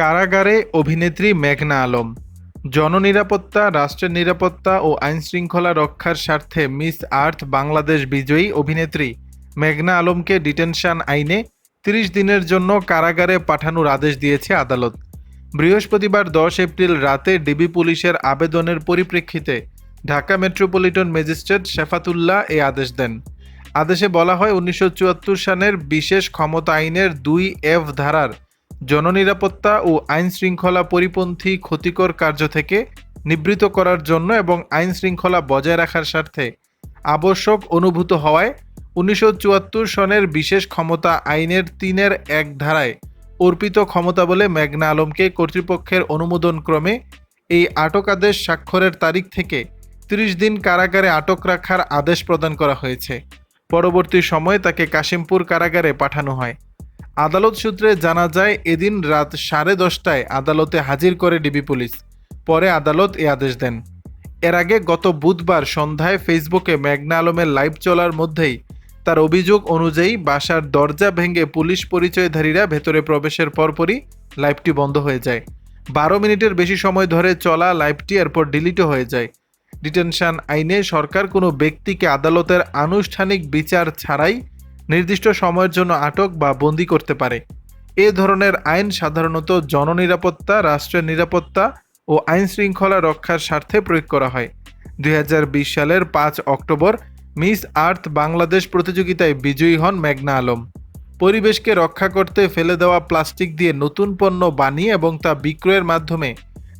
কারাগারে অভিনেত্রী মেঘনা আলম। জননিরাপত্তা, রাষ্ট্রের নিরাপত্তা ও আইনশৃঙ্খলা রক্ষার স্বার্থে মিস আর্থ বাংলাদেশ বিজয়ী অভিনেত্রী মেঘনা আলমকে ডিটেনশন আইনে তিরিশ দিনের জন্য কারাগারে পাঠানোর আদেশ দিয়েছে আদালত। বৃহস্পতিবার দশ এপ্রিল রাতে ডিবি পুলিশের আবেদনের পরিপ্রেক্ষিতে ঢাকা মেট্রোপলিটন ম্যাজিস্ট্রেট শেফাতুল্লাহ এই আদেশ দেন। আদেশে বলা হয়, উনিশশো চুয়াত্তর সালের বিশেষ ক্ষমতা আইনের দুই এফ ধারার জননিরাপত্তা ও আইন শৃঙ্খলা পরিপন্থী ক্ষতিকর কার্য থেকে নিবৃত করার জন্য এবং আইন শৃঙ্খলা বজায় রাখার স্বার্থে আবশ্যক অনুভূত হওয়ায় উনিশশো চুয়াত্তর সনের বিশেষ ক্ষমতা আইনের তিনের এক ধারায় অর্পিত ক্ষমতা বলে মেঘনা আলমকে কর্তৃপক্ষের অনুমোদন ক্রমে এই আটক আদেশ স্বাক্ষরের তারিখ থেকে তিরিশ দিন কারাগারে আটক রাখার আদেশ প্রদান করা হয়েছে। পরবর্তী সময়ে তাকে কাশিমপুর কারাগারে পাঠানো হয়। আদালত সূত্রে জানা যায়, এদিন রাত সাড়ে দশটায় আদালতে হাজির করে ডিবি পুলিশ। পরে আদালত এ আদেশ দেন। এর আগে গত বুধবার সন্ধ্যায় ফেসবুকে মেঘনা আলমের লাইভ চলার মধ্যেই তার অভিযোগ অনুযায়ী বাসার দরজা ভেঙে পুলিশ পরিচয়ধারীরা ভেতরে প্রবেশের পরপরই লাইভটি বন্ধ হয়ে যায়। বারো মিনিটের বেশি সময় ধরে চলা লাইভটি এরপর ডিলিটও হয়ে যায়। ডিটেনশন আইনে সরকার কোনো ব্যক্তিকে আদালতের আনুষ্ঠানিক বিচার ছাড়াই নির্দিষ্ট সময়ের জন্য আটক বা বন্দি করতে পারে। এ ধরনের আইন সাধারণত জননিরাপত্তা, রাষ্ট্রের নিরাপত্তা ও আইন শৃঙ্খলা রক্ষার স্বার্থে প্রয়োগ করা হয়। দু হাজার বিশ সালের পাঁচ অক্টোবর মিস আর্থ বাংলাদেশ প্রতিযোগিতায় বিজয়ী হন মেঘনা আলম। পরিবেশকে রক্ষা করতে ফেলে দেওয়া প্লাস্টিক দিয়ে নতুন পণ্য বানিয়ে এবং তা বিক্রয়ের মাধ্যমে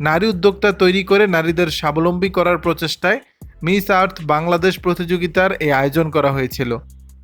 নারী উদ্যোক্তা তৈরি করে নারীদের স্বাবলম্বী করার প্রচেষ্টায় মিস আর্থ বাংলাদেশ প্রতিযোগিতার এই আয়োজন করা হয়েছিল।